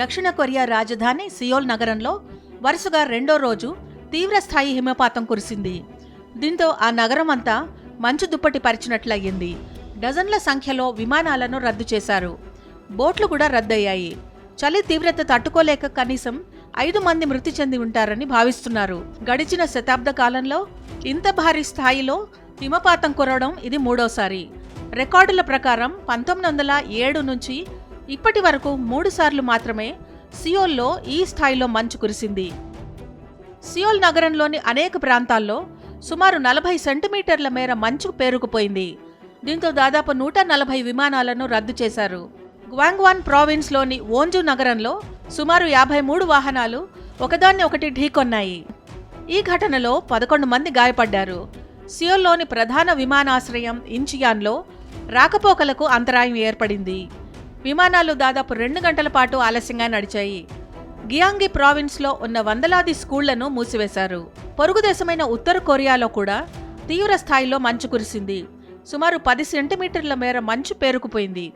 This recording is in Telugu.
దక్షిణ కొరియా రాజధాని సియోల్ నగరంలో వరుసగా రెండో రోజు తీవ్రస్థాయి హిమపాతం కురిసింది. దీంతో ఆ నగరం అంతా మంచు దుప్పటి పరిచినట్లయింది. డజన్ల సంఖ్యలో విమానాలను రద్దు చేశారు. బోట్లు కూడా రద్దయ్యాయి. చలి తీవ్రత తట్టుకోలేక కనీసం ఐదు మంది మృతి చెంది ఉంటారని భావిస్తున్నారు. గడిచిన శతాబ్ద కాలంలో ఇంత భారీ స్థాయిలో హిమపాతం కురవడం ఇది మూడోసారి. రికార్డుల ప్రకారం పంతొమ్మిది వందల ఏడు నుంచి ఇప్పటి వరకు మూడుసార్లు మాత్రమే సియోల్లో ఈ స్థాయిలో మంచు కురిసింది. సియోల్ నగరంలోని అనేక ప్రాంతాల్లో సుమారు నలభై సెంటీమీటర్ల మేర మంచు పేరుకుపోయింది. దీంతో దాదాపు నూట నలభై విమానాలను రద్దు చేశారు. గ్వాంగ్వాన్ ప్రావిన్స్లోని ఓంజు నగరంలో సుమారు యాభై మూడు వాహనాలు ఒకదాన్ని ఒకటి ఢీకొన్నాయి. ఈ ఘటనలో పదకొండు మంది గాయపడ్డారు. సియోల్లోని ప్రధాన విమానాశ్రయం ఇంచియాన్లో రాకపోకలకు అంతరాయం ఏర్పడింది. విమానాలు దాదాపు రెండు గంటల పాటు ఆలస్యంగా నడిచాయి. గియాంగి ప్రావిన్స్లో ఉన్న వందలాది స్కూళ్ళను మూసివేశారు. పొరుగు దేశమైన ఉత్తర కొరియాలో కూడా తీవ్ర స్థాయిలో మంచు కురిసింది. సుమారు పది సెంటీమీటర్ల మేర మంచు పేరుకుపోయింది.